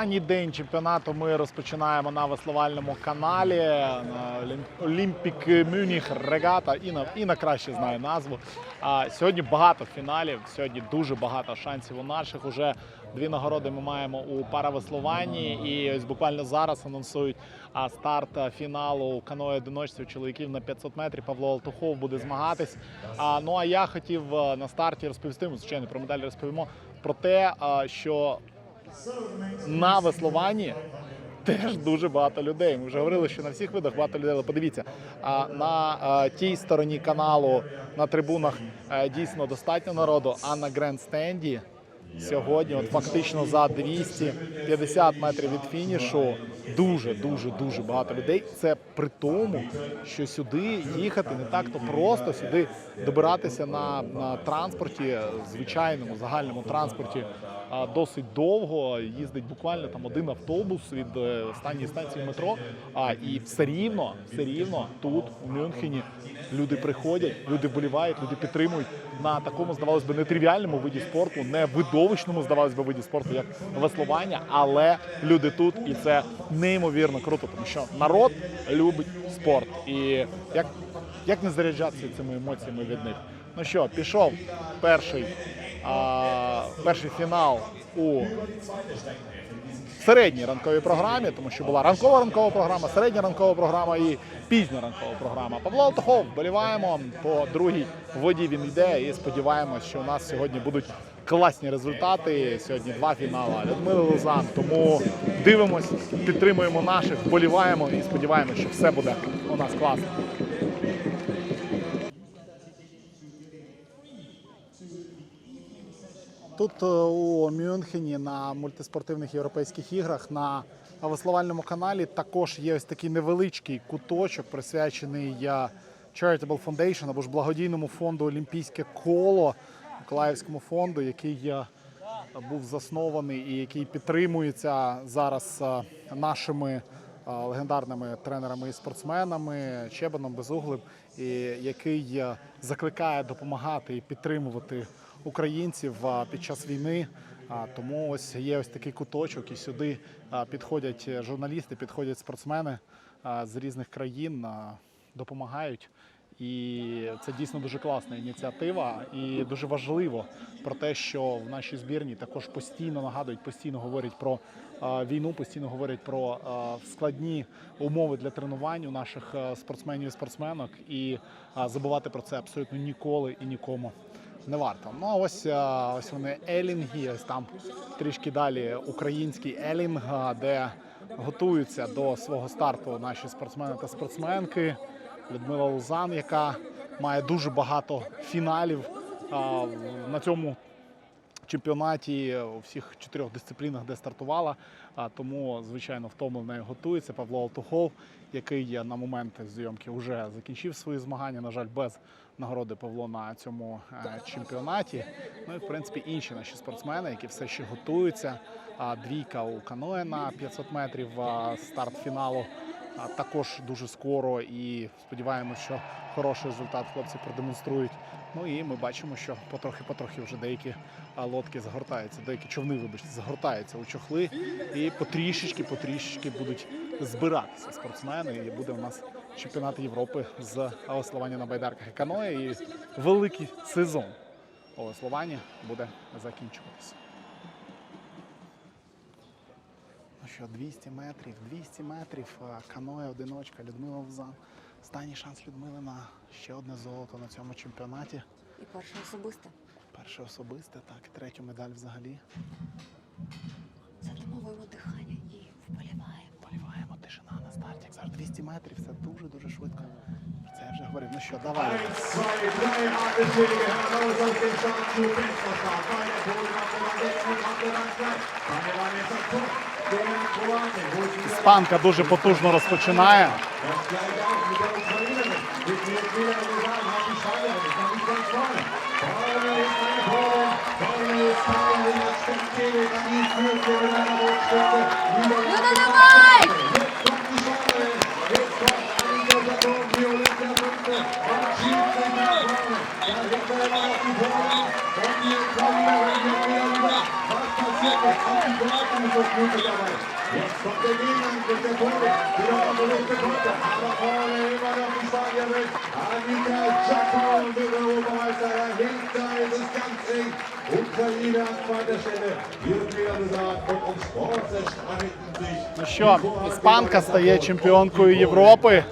Останній день чемпіонату ми розпочинаємо на веслувальному каналі на Олімпік Мюніх Регата. Інна, Інна краще знає назву. А сьогодні багато фіналів. Сьогодні дуже багато шансів у наших. Уже дві нагороди ми маємо у паравеслуванні. І ось буквально зараз анонсують старт фіналу каної одиночців чоловіків на 500 метрів. Павло Алтухов буде змагатись. А, ну а я хотів на старті розповісти, ми, звичайно, про медалі розповімо про те, що на веслуванні теж дуже багато людей. Ми вже говорили, що на всіх видах багато людей. Але подивіться, а, на а, тій стороні каналу на трибунах е, дійсно достатньо народу, а на грандстенді сьогодні, от фактично за 250 метрів від фінішу, дуже, дуже, дуже багато людей. Це при тому, що сюди їхати не так то просто, сюди добиратися на, на транспорті, звичайному загальному транспорті а, досить довго. Їздить буквально там один автобус від е, останньої станції метро. А і все рівно, все рівно тут, у Мюнхені, люди приходять, люди вболівають, люди підтримують на такому, здавалось би, нетривіальному виді спорту, не видовищному, здавалось би, виді спорту, як веслування, але люди тут, і це неймовірно круто, тому що народ любить спорт. І як, як не заряджатися цими емоціями від них? Ну що, пішов перший, а, перший фінал у середній ранковій програмі, тому що була ранкова ранкова програма, середня ранкова програма і пізня ранкова програма. Павло Алтухов, вболіваємо по другій воді. Він йде і сподіваємось, що у нас сьогодні будуть класні результати. Сьогодні два фінали. Людмила Лозан. Тому дивимось, підтримуємо наших, вболіваємо і сподіваємося, що все буде у нас класно. Тут е, у Мюнхені на мультиспортивних європейських іграх на веслувальному каналі також є ось такий невеличкий куточок, присвячений е, Charitable Foundation або ж благодійному фонду Олімпійське коло Миколаївському фонду, який е, був заснований і який підтримується зараз нашими легендарними тренерами і спортсменами Чебаном Безуглим, і який закликає допомагати і підтримувати українців під час війни. Тому ось є ось такий куточок, і сюди підходять журналісти, підходять спортсмени з різних країн, допомагають. І це дійсно дуже класна ініціатива, і дуже важливо про те, що в нашій збірні також постійно нагадують, постійно говорять про війну, постійно говорять про складні умови для тренувань у наших спортсменів і спортсменок. І забувати про це абсолютно ніколи і нікому не варто. Ну а ось, ось вони елінги, ось там трішки далі український елінг, де готуються до свого старту наші спортсмени та спортсменки. Людмила Лузан, яка має дуже багато фіналів на цьому чемпіонаті у всіх чотирьох дисциплінах, де стартувала. Тому, звичайно, втомлено нею готується Павло Алтухов, який на момент зйомки вже закінчив свої змагання. На жаль, без нагороди Павло на цьому е, чемпіонаті. Ну і в принципі інші наші спортсмени, які все ще готуються. Двійка у каное на 500 метрів, старт фіналу. Також дуже скоро і сподіваємося, що хороший результат хлопці продемонструють. Ну і ми бачимо, що потрохи-потрохи вже деякі лодки загортаються, деякі човни, вибачте, загортаються у чохли і потрішечки, потрішечки будуть збиратися спортсмени. І буде у нас чемпіонат Європи з веслування на байдарках і каное. І великий сезон у веслуванні буде закінчуватися. Ну що, 200 метрів, 200 метрів, а, каное, одиночка, Людмила Взан. Останній шанс Людмили на ще одне золото на цьому чемпіонаті. І перше особисте. Перше особисте, так, третю медаль взагалі. Затримовуємо дихання Як завжди 200 метрів, це дуже-дуже швидко. Про це я вже говорив. Ну що, давай. Sverige, Sverige hade segern. Han har Ну що, іспанка стає чемпіонкою Європи.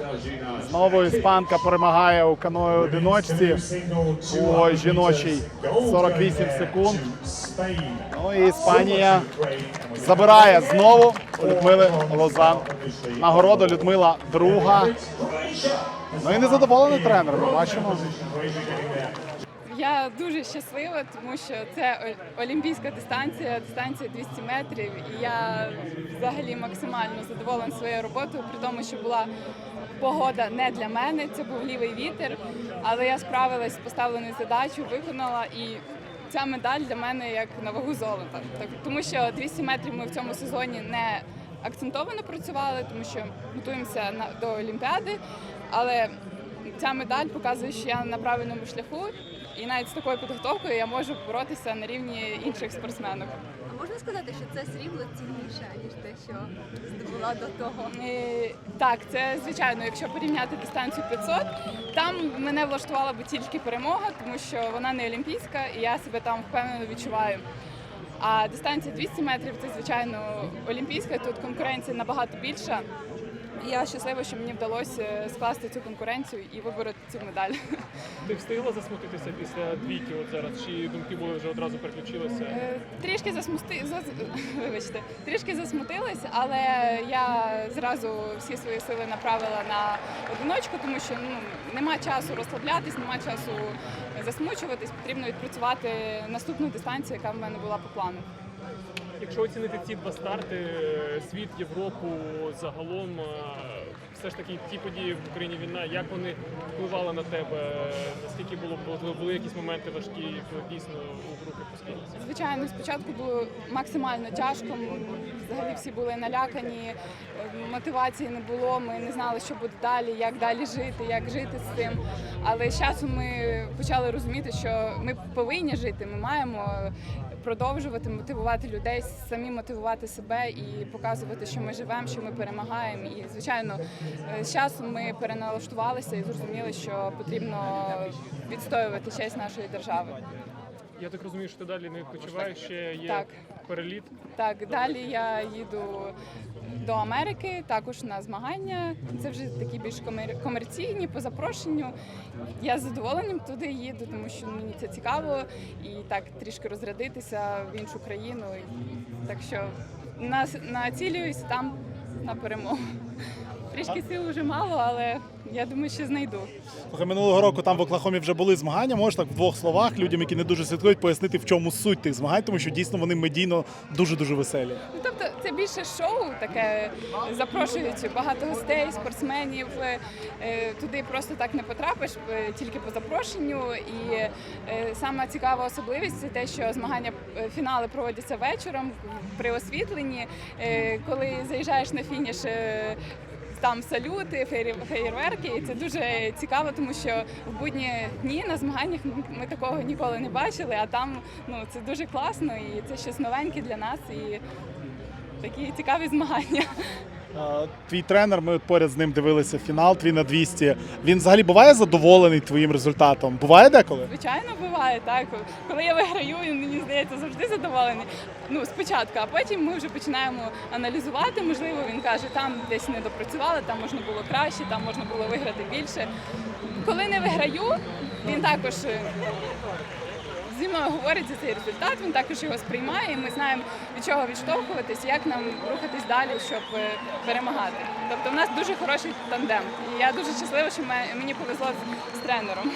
Знову іспанка перемагає у каної одиночці у жіночій 48 секунд. Ну і Іспанія забирає знову Людмили Лозан. Нагороду Людмила друга. Ну і незадоволений тренер. Ми бачимо. Я дуже щаслива, тому що це олімпійська дистанція, дистанція 200 метрів. І я взагалі максимально задоволена своєю роботою, при тому, що була погода не для мене, це був лівий вітер. Але я справилась з поставленою задачею, виконала і. Ця медаль для мене як на вагу золота, так тому що 200 метрів ми в цьому сезоні не акцентовано працювали, тому що готуємося на до Олімпіади. Але ця медаль показує, що я на правильному шляху, і навіть з такою підготовкою я можу боротися на рівні інших спортсменок. Можна сказати, що це срібло цінніше, ніж те, що здобула до того? Е, Так, це звичайно, якщо порівняти дистанцію 500, там мене влаштувала би тільки перемога, тому що вона не олімпійська, і я себе там впевнено відчуваю. А дистанція 200 метрів це звичайно олімпійська. Тут конкуренція набагато більша. Я щаслива, що мені вдалося скласти цю конкуренцію і вибороти цю медаль. Ти встигла засмутитися після двійки от зараз? Чи думки були вже одразу переключилися? Е, Трішки засмусти... зас- вибачте, трішки засмутилась, але я зразу всі свої сили направила на одиночку, тому що ну, нема часу розслаблятись, нема часу засмучуватись. Потрібно відпрацювати наступну дистанцію, яка в мене була по плану. Якщо оцінити ці два старти, е, світ, Європу загалом, е, все ж таки ті події в Україні війна, як вони впливали на тебе? Наскільки було були якісь моменти важкі, коли дійсно у групі поскільки? Звичайно, спочатку було максимально тяжко. Взагалі всі були налякані, мотивації не було. Ми не знали, що буде далі, як далі жити, як жити з цим. Але з часом ми почали розуміти, що ми повинні жити. Ми маємо продовжувати мотивувати людей, самі мотивувати себе і показувати, що ми живемо, що ми перемагаємо. І звичайно, з часом ми переналаштувалися і зрозуміли, що потрібно відстоювати честь нашої держави. Я так розумію, що ти далі не відпочиваєш, ще є Так. переліт. Так, далі я їду до Америки, також на змагання. Це вже такі більш комер- комерційні по запрошенню. Я з задоволенням туди їду, тому що мені це цікаво і так трішки розрядитися в іншу країну. Так що нас націлююсь там на перемогу. Трішки сил вже мало, але я думаю, що знайду. Слухай, минулого року там в Оклахомі вже були змагання. Можеш так в двох словах людям, які не дуже слідкують, пояснити, в чому суть тих змагань, тому що дійсно вони медійно дуже дуже веселі. Ну, тобто це більше шоу, таке запрошують багато гостей, спортсменів. Е, Туди просто так не потрапиш, е, тільки по запрошенню. І е, сама цікава особливість це те, що змагання фінали проводяться вечором при освітленні. Коли заїжджаєш на фініш. Там салюти, феєрверки, і це дуже цікаво, тому що в будні дні на змаганнях ми такого ніколи не бачили. А там ну це дуже класно, і це щось новеньке для нас. І такі цікаві змагання. Е, Твій тренер, ми поряд з ним дивилися фінал, твій на 200. Він взагалі буває задоволений твоїм результатом? Буває деколи? Звичайно, буває так. Коли я виграю, він мені здається завжди задоволений. Ну спочатку, а потім ми вже починаємо аналізувати. Можливо, він каже, там десь не допрацювали, там можна було краще, там можна було виграти більше. Коли не виграю, він також. Зі мною говорить за цей результат, він також його сприймає, і ми знаємо від чого відштовхуватись, як нам рухатись далі, щоб е, перемагати. Тобто в нас дуже хороший тандем. І я дуже щаслива, що ме- мені повезло з- з тренером.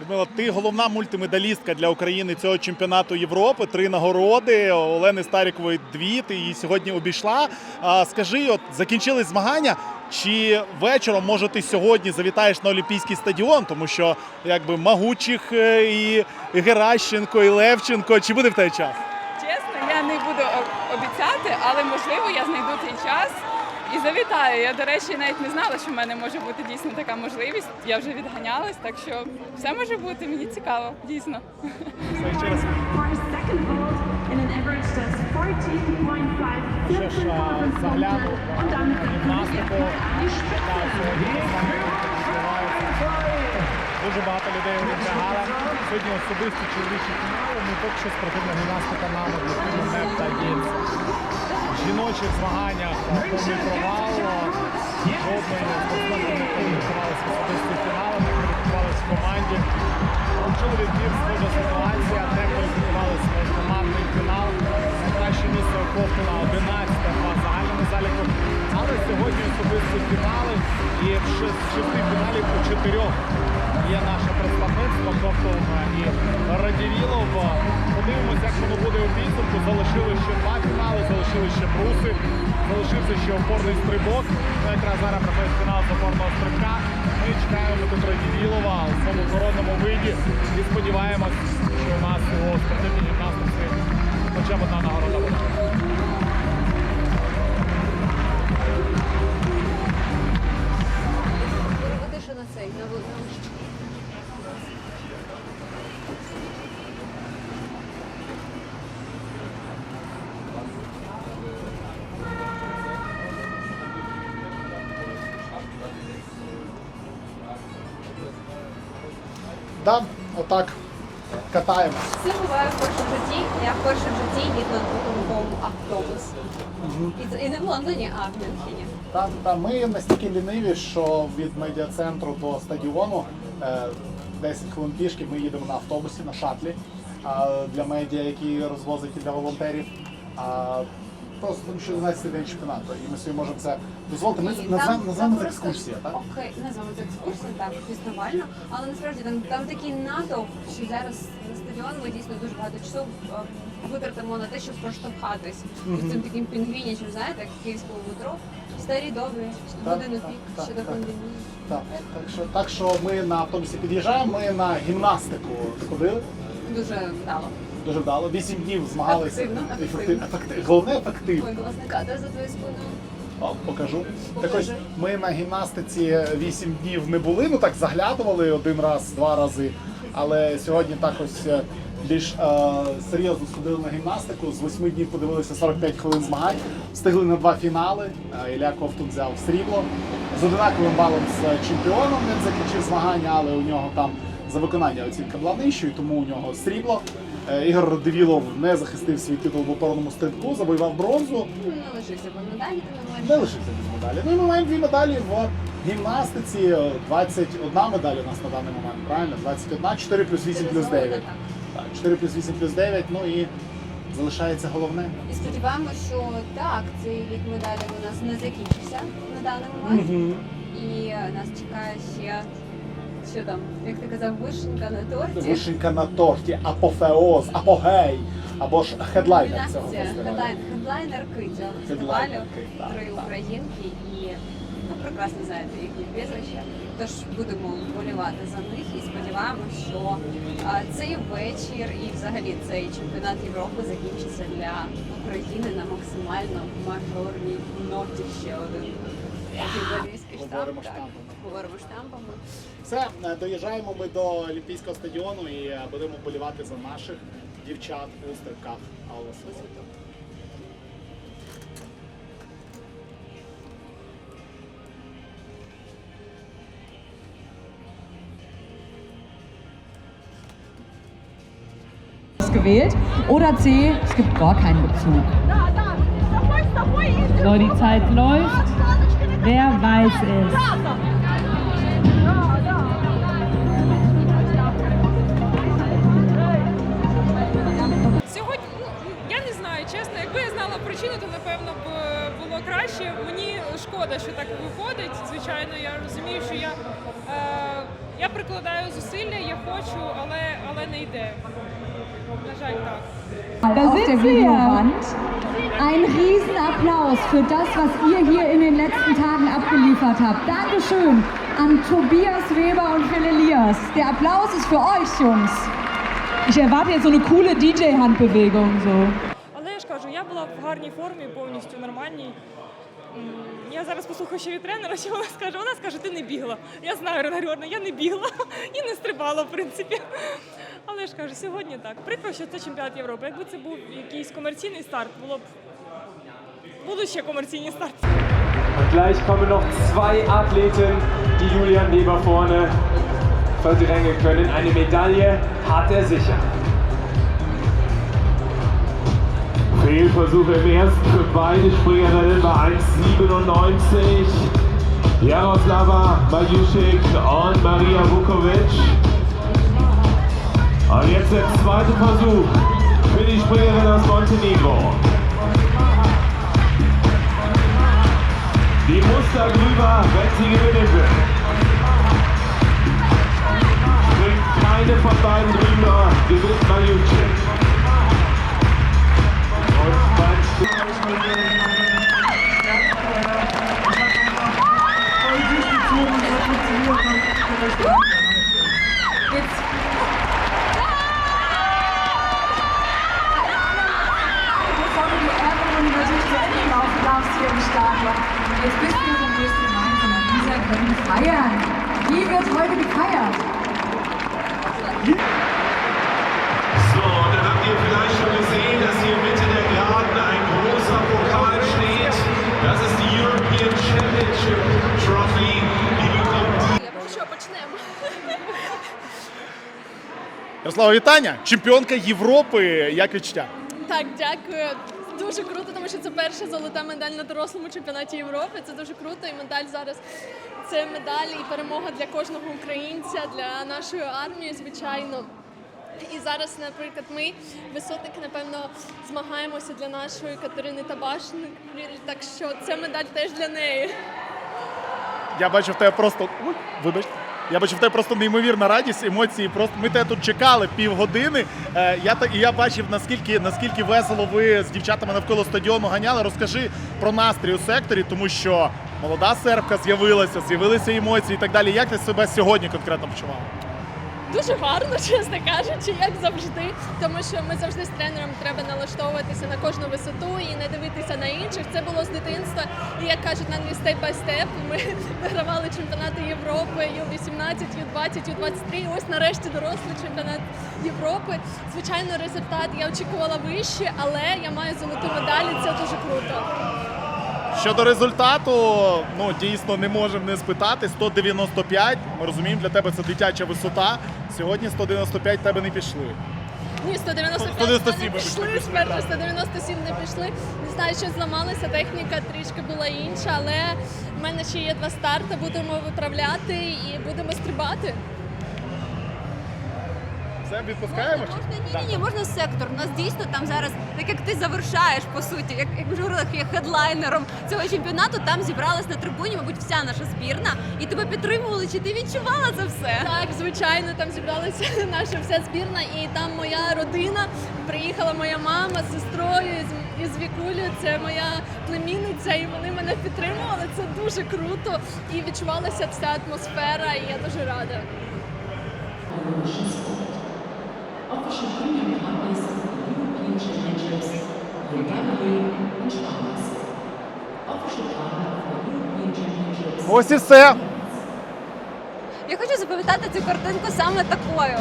Людмила, ти головна мультимедалістка для України цього чемпіонату Європи. Три нагороди. Олени Старікової дві. Ти її сьогодні обійшла. А, скажи, от закінчились змагання. Чи вечором, може, ти сьогодні завітаєш на Олімпійський стадіон, тому що якби Магучих е, і Геращенко, і Левченко. Чи буде в тебе час? Чесно, я не буду обіцяти, але можливо я знайду цей час і завітаю. Я, до речі, навіть не знала, що в мене може бути дійсно така можливість. Я вже відганялась, так що все може бути. Мені цікаво, дійсно. Ще раз. For a second hold, in an average that's 14.5 Ще ж заглянув гімнастику. Дуже багато людей витягала. Сьогодні особисті чоловічі фінали. Ну поки що спортивна гімнастика нам не. В жіночих змаганнях повний провал. Жодної спортсменки не кваліфікувалися в фінали, не кваліфікувалися в команді. Вчили відбір схожа ситуація, де кваліфікувалися в командний фінал. Найкраще місце охоплено 11 по загальному заліку. Але сьогодні особисті фінали і в шести фіналів по чотирьох є наше представництво, тобто і Радівілов. Подивимося, як воно буде у підсумку. Залишили ще два фінали, залишили ще бруси, залишився ще опорний стрибок. Ну, якраз зараз проходить фінал з опорного стрибка. Ми чекаємо тут Радівілова у своєму коронному виді і сподіваємось, що у нас у спортивній гімнастиці хоча б одна нагорода буде. Отак катаємо. Це буває в житті. Я в житті їду на двохруховому автобусі. І, і не в Лондоні, а в Мюнхені. Та, та ми настільки ліниві, що від медіа-центру до стадіону е, 10 хвилин пішки ми їдемо на автобусі, на шатлі а, для медіа, які розвозить і для волонтерів. А, просто тому що 11 день чемпіонату, і ми собі можемо це дозволити. Ми І там- назвемо там це просто- екскурсія, так? Окей, назвемо це екскурсія, так, фестивальна. Але насправді там, там такий натовп, що зараз на стадіон ми дійсно дуже багато часу е, витратимо на те, щоб проштовхатись з цим таким пінгвінячим, знаєте, як в метро. Старі добрі, Так, годину так, пік, так, ще до так. пандемії. Так, так, що, так що ми на автобусі під'їжджаємо, ми на гімнастику сходили. Дуже вдало. Дуже вдало. Вісім днів змагалися. Ефективно, ефективно. Головне ефективно. Ой, класний кадр за твоєю спиною. О, покажу. Так ось ми на гімнастиці 8 днів не були, ну так заглядували один раз, два рази. Але сьогодні так ось е, більш е, серйозно сходили на гімнастику. З 8 днів подивилися 45 хвилин змагань, встигли на два фінали. Е, Ілля Ковтун взяв срібло. З одинаковим балом з чемпіоном він закінчив змагання, але у нього там за виконання оцінка була нижчою, тому у нього срібло. Е, Ігор Радивілов не захистив свій титул в опорному стрибку, завоював бронзу. Ну, не лишився, бо медалі не Не лишився без медалі. Ну і ми маємо дві медалі в гімнастиці. 21 медаль у нас на даний момент, правильно? 21, 4 плюс 8 плюс 9. Так, 4 плюс 8 плюс 9, ну і залишається головне. І сподіваємося, що так, цей рік медалі у нас не закінчився на даний момент. І е, нас чекає ще, що там, як ти казав, вишенька на торті. Вишенька на торті, апофеоз, апогей, або ж хедлайнер цього фестивалю. хедлайн- Хедлайнерки цього фестивалю, три українки і ну, прекрасно знаєте їхні прізвища. Тож будемо вболівати за них і сподіваємося, що а, цей вечір і взагалі цей чемпіонат Європи закінчиться для України на максимально мажорній ноті ще один. Говоримо так. Говоримо штампами. Все, е, доїжджаємо ми до Олімпійського стадіону і е, будемо болівати за наших дівчат у стрибках Алла gewählt. Oder C, es gibt gar keinen Bezug. So, die Zeit läuft. Wer weiß es? Звичайно, я розумію, що я, е, я прикладаю зусилля, я хочу, але, але не йде. На жаль, так. Da auf der sind wir. Videowand. Ein Riesenapplaus für das, was ihr hier in den letzten Tagen abgeliefert habt. Dankeschön an Tobias Weber und Phil Elias. Der Applaus ist für euch, Jungs. Ich erwarte jetzt so eine coole DJ-Handbewegung. So. Але я ж кажу, я була в гарній формі, повністю нормальній. Я зараз послухаю ще від тренера, що вона скаже. Вона скаже, ти не бігла. Я знаю, Рена Григорівна, я не бігла і не стрибала, в принципі. Але ж кажу, сьогодні так. Прикро, що це чемпіонат Європи. Якби це був якийсь комерційний старт, було б будуть ще комерційні старти. Gleich kommen noch zwei Athleten, die Julian Weber vorne verdrängen können. Eine Medaille hat er sicher. Fehlversuch im ersten für beide Springerinnen bei 1,97. Jaroslava Majuschik und Maria Vukovic. Und jetzt der zweite Versuch für die Springerin aus Montenegro. Die muss da drüber, wenn sie gewinnen will. Springt keine von beiden drüber, gewinnt Majuschik. Jetzt bist du vom nächsten gemeinsam. Lisa können feiern. Wie wird heute gefeiert? Ярослава, вітання! Чемпіонка Європи. Як відчуття? Так, дякую. Дуже круто, тому що це перша золота медаль на дорослому чемпіонаті Європи. Це дуже круто. І медаль зараз це медаль і перемога для кожного українця, для нашої армії, звичайно. І зараз, наприклад, ми, висотники, напевно, змагаємося для нашої Катерини Табашник. Так що це медаль теж для неї. Я бачу в тебе просто. Ой, Вибач. Я бачу в тебе просто неймовірна радість, емоції. Просто ми тебе тут чекали півгодини. Е, я та і я бачив наскільки наскільки весело ви з дівчатами навколо стадіону ганяли. Розкажи про настрій у секторі, тому що молода сербка з'явилася, з'явилися емоції і так далі. Як ти себе сьогодні конкретно почувала? Дуже гарно, чесно кажучи, як завжди. Тому що ми завжди з тренером треба налаштовуватися на кожну висоту і не дивитися на інших. Це було з дитинства. І як кажуть на англійській step by step, ми вигравали чемпіонати Європи, Ю-18, Ю-20, Ю-23. І Ось нарешті дорослий чемпіонат Європи. Звичайно, результат я очікувала вище, але я маю золоту медаль, і це дуже круто. Щодо результату, ну дійсно не можемо не спитати. 195. Ми розуміємо, для тебе це дитяча висота. Сьогодні 195 тебе не пішли. Ні, 195 197 не пішли, спершу так. 197 не пішли. Не знаю, що зламалося, техніка трішки була інша, але в мене ще є два старти, будемо виправляти і будемо стрибати. Все, відпускаємо? чи? Можна ні, ні, ні, можна сектор. У нас дійсно там зараз, так як ти завершаєш по суті, як, як вже говорили, є хедлайнером цього чемпіонату, там зібралась на трибуні, мабуть, вся наша збірна, і тебе підтримували. Чи ти відчувала це все? Так, звичайно, там зібралася наша вся збірна, і там моя родина. Приїхала моя мама з сестрою з- із Вікулею. Це моя племінниця, і вони мене підтримували. Це дуже круто. І відчувалася вся атмосфера, і я дуже рада. European Championships. Official partner for European Championships. Ось і все. Я хочу запам'ятати цю картинку саме такою.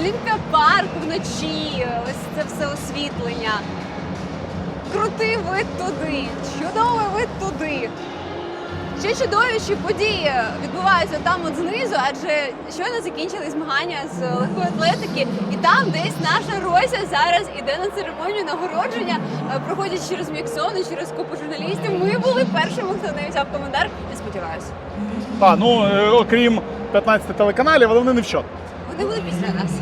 Олімпія парк вночі, ось це все освітлення. Крутий вид туди, чудовий вид туди. Ще чудовіші події відбуваються там от знизу, адже щойно закінчили змагання з легкої атлетики, і там десь наша Рося зараз іде на церемонію нагородження, е, проходять через міксони, через купу журналістів. Ми були першими, хто не взяв коментар. Я сподіваюся. А, ну е, окрім 15 телеканалів, але вони не в счет. Вони були після нас.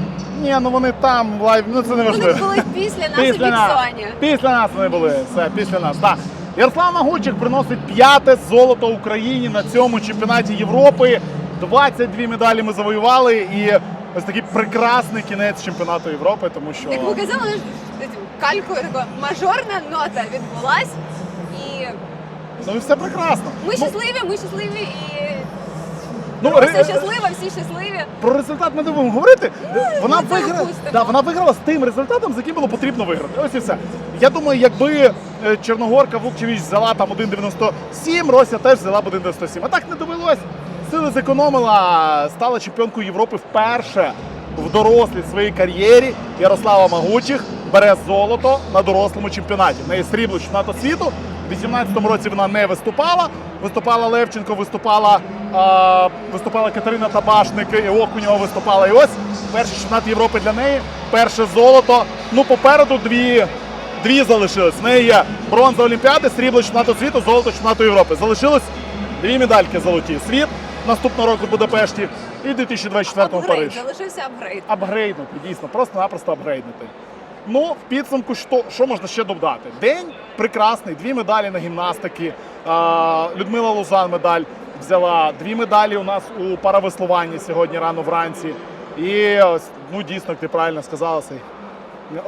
Ні, ну вони там лайв, ну це не Вони були після нас у Після нас. міксоні. Після нас вони були. Все, після нас. Так. Ярослав Нагучик приносить п'яте золото Україні на цьому чемпіонаті Європи. 22 медалі ми завоювали і ось такий прекрасний кінець чемпіонату Європи, тому що Як ви казали, калькою така мажорна нота відбулась. І ну і все прекрасно. ми Ну, щасливі, ми щасливі і ну, Руся щаслива, всі щасливі. Про результат ми не будемо говорити. Вона виграла, да, вона виграла з тим результатом, з яким було потрібно виграти. Ось і все. Я думаю, якби Чорногорка Вукчевич взяла там 1,97, Рося теж взяла б 1,97. А так не довелось. Сили зекономила, стала чемпіонкою Європи вперше в дорослій своїй кар'єрі Ярослава Магучих бере золото на дорослому чемпіонаті. В неї срібло чемпіонату світу. У 18-му році вона не виступала. Виступала Левченко, виступала, а, виступала Катерина Табашник, і Окунєва виступала. І ось перший чемпіонат Європи для неї. Перше золото. Ну, попереду дві, дві залишились. В неї є бронза Олімпіади, срібло чемпіонату світу, золото чемпіонату Європи. Залишилось дві медальки золоті. Світ наступного року в Будапешті і в 2024 Апгрейд, Париж. залишився апгрейд. Апгрейднути, дійсно, просто-напросто апгрейднути. Ну, в підсумку, що, що можна ще додати? День прекрасний, дві медалі на гімнастики. А, Людмила Лузан медаль взяла. Дві медалі у нас у паравеслуванні сьогодні рано вранці. І ну дійсно, як ти правильно сказала, цей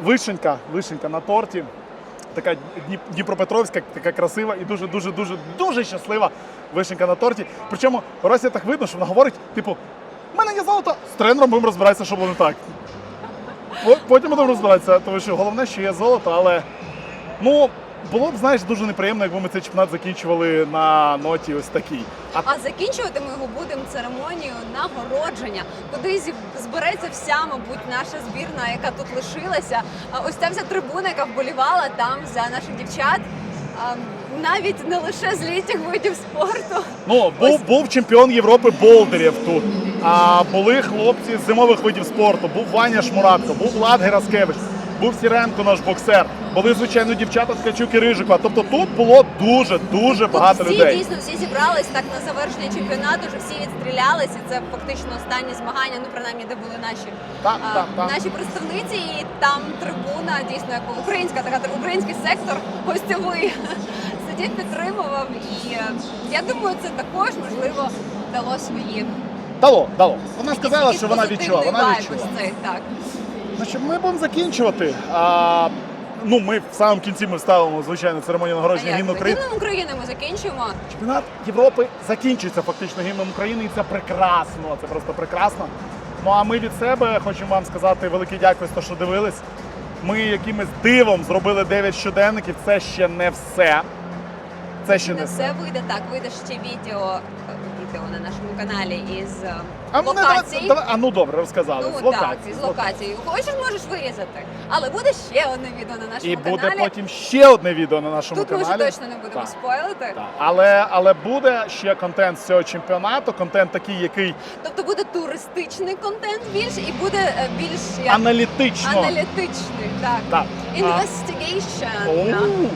вишенька, вишенька на торті. Така Дніпропетровська, така красива і дуже, дуже, дуже, дуже щаслива вишенька на торті. Причому Росія так видно, що вона говорить, типу, в мене є золото, з тренером будемо розбиратися, що було не так. Потім будемо розбиратися, тому що головне, що є золото, але ну було б, знаєш, дуже неприємно, якби ми цей чемпіонат закінчували на ноті ось такій. А А закінчувати ми його будемо церемонію нагородження, куди збереться вся, мабуть, наша збірна, яка тут лишилася. Ось ця вся трибуна, яка вболівала там за наших дівчат. Навіть не лише з літніх видів спорту. ну був, був чемпіон Європи Болдерів тут. А були хлопці з зимових видів спорту. Був Ваня Шмуратко, був Влад Гераскевич, був Сіренко, наш боксер. Були звичайно дівчата Ткачук і Рижикова. Тобто тут було дуже дуже багато всі людей. дійсно всі зібрались так на завершення чемпіонату, вже всі відстрілялись, і це фактично останні змагання, ну принаймні, де були наші Так, а, так, так. наші представниці, і там трибуна дійсно як українська така український сектор гостьовий сидів, підтримував. І е, я думаю, це також можливо дало свої Дало, дало. Вона сказала, що вона відчула. Вона відчула. цей, так. Значить, ми будемо закінчувати. А, ну, ми в самому кінці ми вставимо, звичайно, церемонію нагородження як гімну? України. Гімном України ми закінчуємо. Чемпіонат Європи закінчується фактично гімном України, і це прекрасно. Це просто прекрасно. Ну а ми від себе хочемо вам сказати велике дякую, за те, що дивились. Ми якимось дивом зробили 9 щоденників. Це ще не все. Це ще Не не все все. вийде так. Вийде ще відео, відео на нашому каналі із е, А, ну, давай- давай- а ну добре, розказали. Ну з так, локації. з локації. Хочеш, можеш вирізати. Але буде ще одне відео на нашому І буде потім ще одне відео на нашому Тут ми каналі. вже точно не будемо Так. спойлити. Так. Але, але буде ще контент з цього чемпіонату, контент такий, який Тобто буде туристичний контент більше і буде е, більш як аналітично. аналітичний. Так. Так. Investigation. Оу.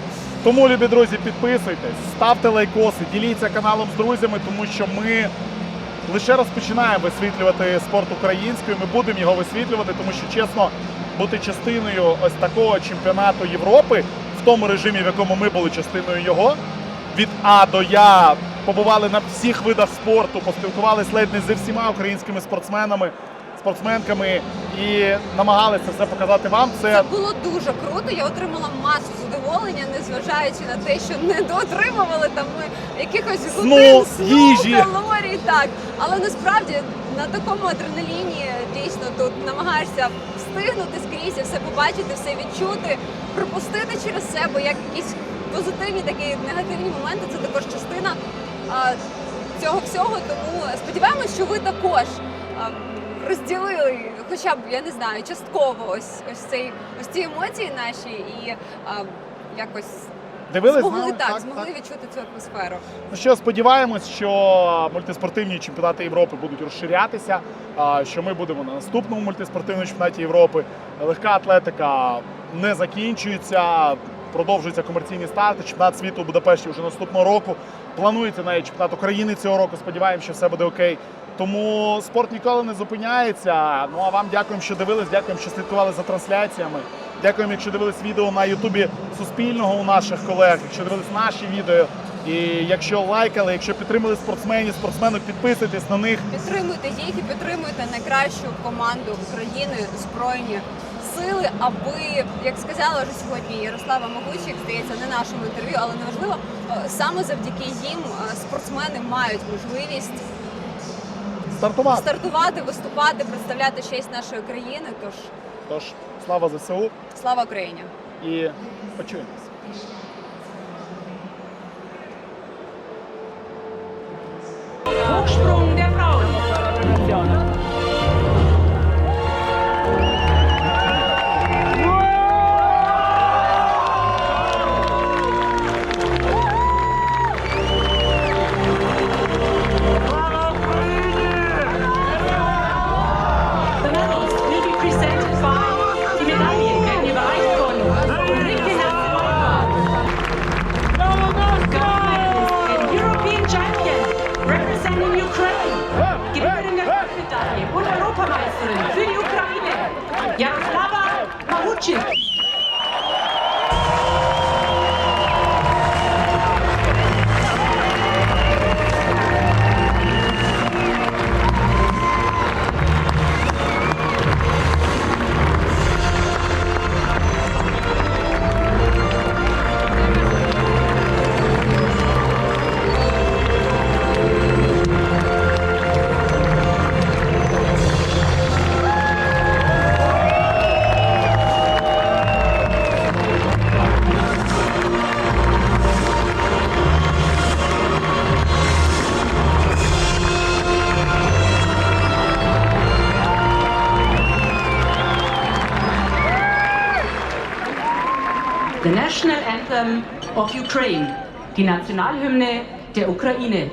Тому, любі друзі, підписуйтесь, ставте лайкоси, діліться каналом з друзями, тому що ми лише розпочинаємо висвітлювати спорт українською. Ми будемо його висвітлювати, тому що чесно, бути частиною ось такого чемпіонату Європи в тому режимі, в якому ми були частиною його, від А до Я побували на всіх видах спорту, поспілкувалися ледь не зі всіма українськими спортсменами, спортсменками і намагалися все показати вам. Це Це було дуже круто. Я отримала масу задоволення, незважаючи на те, що не доотримували там ми якихось Сну, годин сну, їжі. калорій. Так, але насправді на такому адреналіні дійсно тут намагаєшся встигнути скрізь, і все побачити, все відчути, пропустити через себе як якісь позитивні, такі негативні моменти. Це також частина а, цього всього. Тому сподіваємось, що ви також. Розділили, хоча б я не знаю, частково ось ось цей ось ці емоції наші і а, якось дивились змогли нами? так, змогли відчути цю атмосферу. Ну що, сподіваємось, що мультиспортивні чемпіонати Європи будуть розширятися, що ми будемо на наступному мультиспортивному чемпіонаті Європи. Легка атлетика не закінчується, продовжуються комерційні старти. Чемпіонат світу у Будапешті вже наступного року. Планується навіть чемпіонат України цього року. Сподіваємося, що все буде окей. Тому спорт ніколи не зупиняється. Ну а вам дякуємо, що дивились, дякуємо, що слідкували за трансляціями. Дякуємо, якщо дивились відео на Ютубі Суспільного у наших колег, якщо дивились наші відео. І якщо лайкали, якщо підтримали спортсменів, спортсменок, підписуйтесь на них. Підтримуйте їх і підтримуйте найкращу команду України збройні сили, аби як сказала вже сьогодні Ярослава Могучик, здається, не нашому інтерв'ю, але неважливо, саме завдяки їм е, спортсмени мають можливість Стартувати. стартувати, виступати, представляти честь нашої країни. Тож Тож, слава ЗСУ слава Україні! і почуємось. Hochsprung anthem of Ukraine, die Nationalhymne der Ukraine.